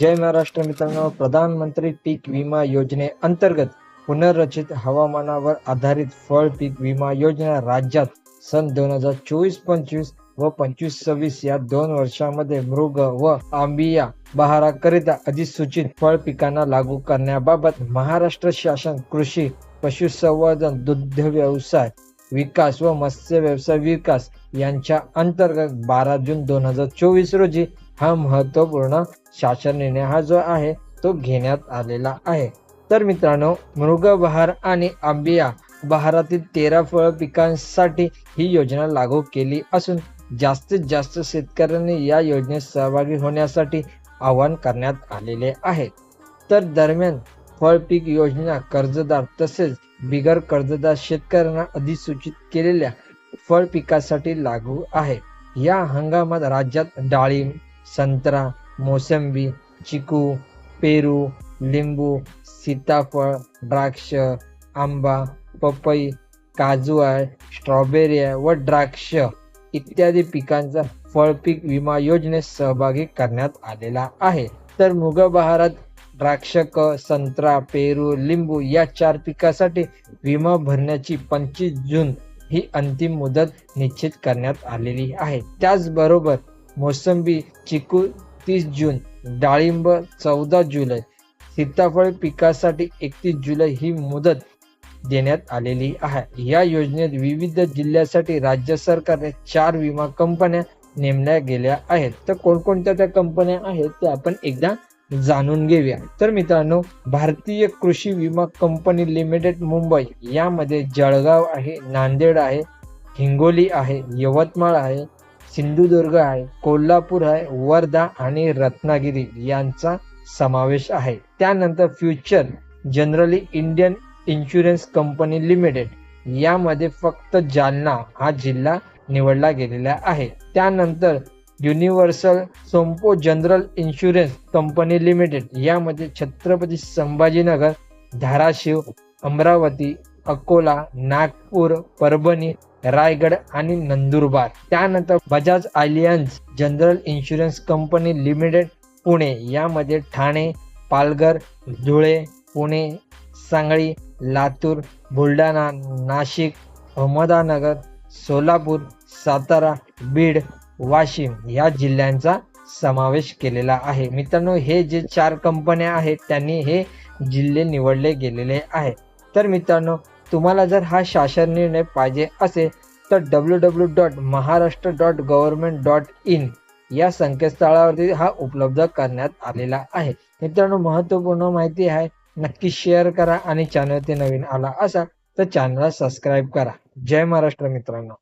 जय महाराष्ट्र मित्रांनो. प्रधानमंत्री पीक विमा योजने अंतर्गत पुनर्रचित हवामानावर आधारित फळ पीक विमा योजना राज्यात सन दोन हजार चोवीस पंचवीस व पंचवीस सव्वीस या दोन वर्षामध्ये मृग व आंबिया बहाराकरिता अधिसूचित फळ पिकांना लागू करण्याबाबत महाराष्ट्र शासन कृषी पशुसंवर्धन दुग्ध व्यवसाय विकास व मत्स्य व्यवसाय विकास यांच्या अंतर्गत बारा जून दोन हजार चोवीस रोजी हा महत्त्वपूर्ण शासन निर्णय हा जो आहे तो घेण्यात आलेला आहे. तर मित्रांनो मृगबहार आणि आंबिया बहारातील तेरा फळ पिकांसाठी ही योजना लागू केली असून जास्तीत जास्त शेतकऱ्यांनी या योजनेत सहभागी होण्यासाठी आवाहन करण्यात आलेले आहे. तर दरम्यान फळ पीक योजना कर्जदार तसेच बिगर कर्जदार शेतकऱ्यांना अधिसूचित केलेल्या फळ पिकासाठी लागू आहे. या हंगामात राज्यात डाळिंब संत्रा मोसंबी चिकू पेरू लिंबू सीताफळ द्राक्ष आंबा पपई काजू आहे स्ट्रॉबेरी आहे व द्राक्ष इत्यादी पिकांचा फळपीक विमा योजनेत सहभागी करण्यात आलेला आहे. तर मुगबहारात द्राक्षक संत्रा पेरू लिंबू या चार पिकासाठी विमा भरण्याची पंचवीस जून ही अंतिम मुदत निश्चित करण्यात आलेली आहे. त्याचबरोबर मोसंबी चिकू तीस जून डाळिंब चौदा जुलै. सीताफळ पिकासाठी एकतीस जुलै ही मुदत देण्यात आलेली आहे. या योजनेत विविध जिल्ह्यासाठी राज्य सरकारने चार विमा कंपन्या नेमल्या गेल्या आहेत. तर कोणकोणत्या त्या कंपन्या आहेत ते आपण एकदा जाणून घेऊया. तर मित्रांनो भारतीय कृषी विमा कंपनी लिमिटेड मुंबई यामध्ये जळगाव आहे नांदेड आहे हिंगोली आहे यवतमाळ आहे सिंधुदुर्ग आहे कोल्हापूर आहे वर्धा आणि रत्नागिरी यांचा समावेश आहे. त्यानंतर Future Generali Indian insurance company limited यामध्ये फक्त जालना हा जिल्हा निवडला गेलेला आहे. त्यानंतर Universal Sompo general insurance company limited यामध्ये छत्रपती संभाजीनगर धाराशिव अमरावती अकोला नागपूर परभणी रायगड आणि नंदुरबार. त्यानंतर Bajaj Allianz general insurance company limited Pune. यामध्ये ठाणे पालघर धुळे पुणे सांगली लातूर बुलढाणा नाशिक अहमदनगर सोलापूर सातारा बीड वाशिम या जिल्ह्यांचा समावेश केलेला आहे. मित्रांनो हे जे चार कंपन्या आहेत त्यांनी हे जिल्हे निवडले गेलेले आहेत. तर मित्रांनो तुम्हाला जर हा शासन निर्णय पाहिजे असेल तर W W dot Maharashtra dot government dot in या संकेतस्थळावरती हा उपलब्ध करण्यात आलेला आहे. मित्रांनो महत्त्वपूर्ण माहिती आहे. नक्की शेअर करा आणि चॅनलवरती नवीन आला असा तर चॅनलला सबस्क्राईब करा. जय महाराष्ट्र मित्रांनो.